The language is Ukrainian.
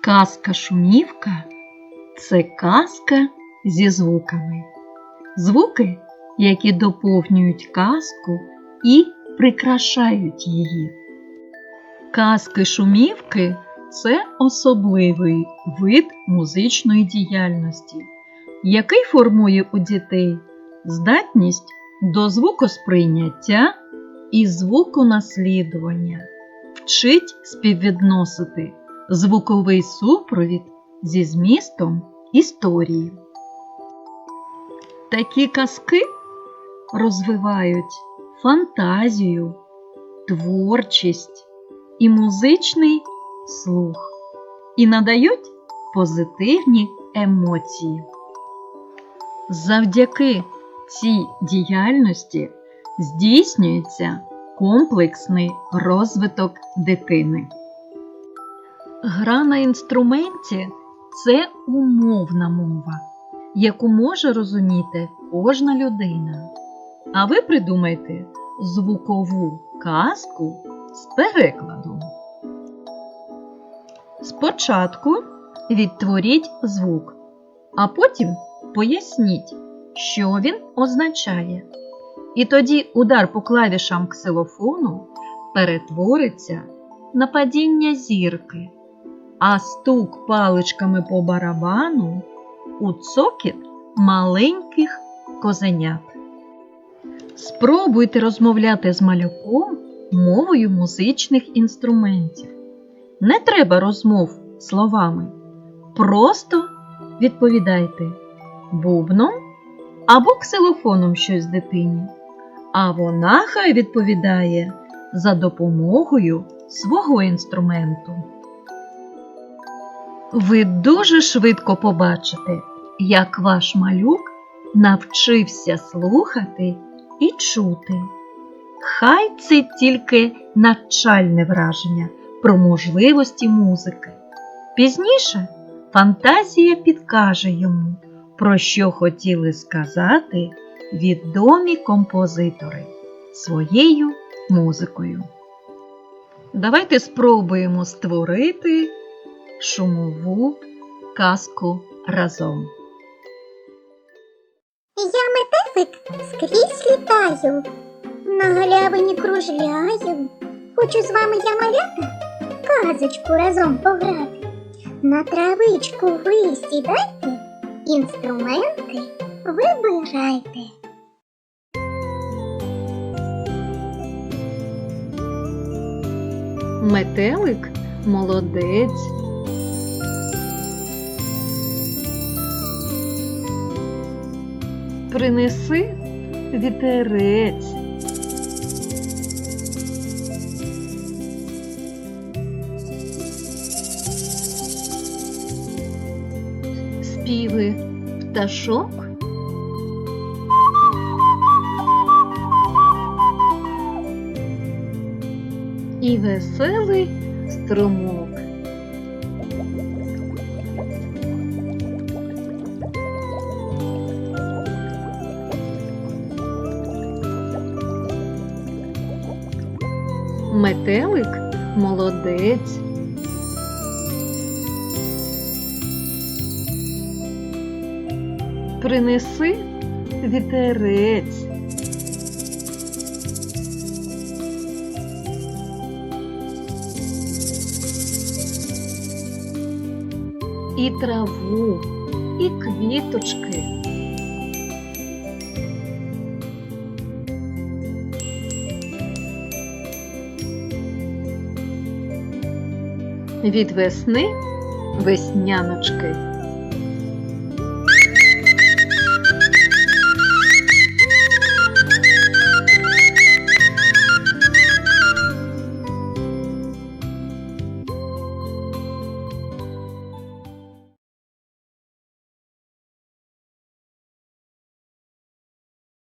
Казка шумівка це казка зі звуками. Звуки, які доповнюють казку і прикрашають її. Казки шумівки це особливий вид музичної діяльності, який формує у дітей здатність до звукосприйняття і звуконаслідування, вчить співвідносити звуковий супровід зі змістом історії. Такі казки розвивають фантазію, творчість і музичний слух і надають позитивні емоції. Завдяки цій діяльності здійснюється комплексний розвиток дитини. Гра на інструменті це умовна мова, яку може розуміти кожна людина. А ви придумайте звукову казку з перекладом. Спочатку відтворіть звук, а потім поясніть, що він означає. І тоді удар по клавішам ксилофону перетвориться на падіння зірки, а стук паличками по барабану у цокіт маленьких козенят. Спробуйте розмовляти з малюком мовою музичних інструментів. Не треба розмов словами. Просто відповідайте бубном або ксилофоном щось дитині, а вона хай відповідає за допомогою свого інструменту. Ви дуже швидко побачите, як ваш малюк навчився слухати і чути. Хай це тільки навчальне враження про можливості музики. Пізніше фантазія підкаже йому, про що хотіли сказати відомі композитори своєю музикою. Давайте спробуємо створити шумову казку разом. Я метелик скрізь літаю, на галявині кружляю. Хочу з вами я малята казочку разом пограти. На травичку ви сідайте, інструменти вибирайте. Метелик молодець. Принеси вітерець. Співи пташок. І веселий струмок. Метелик молодець. Принеси вітерець. І траву, і квіточки. Від весни весняночки.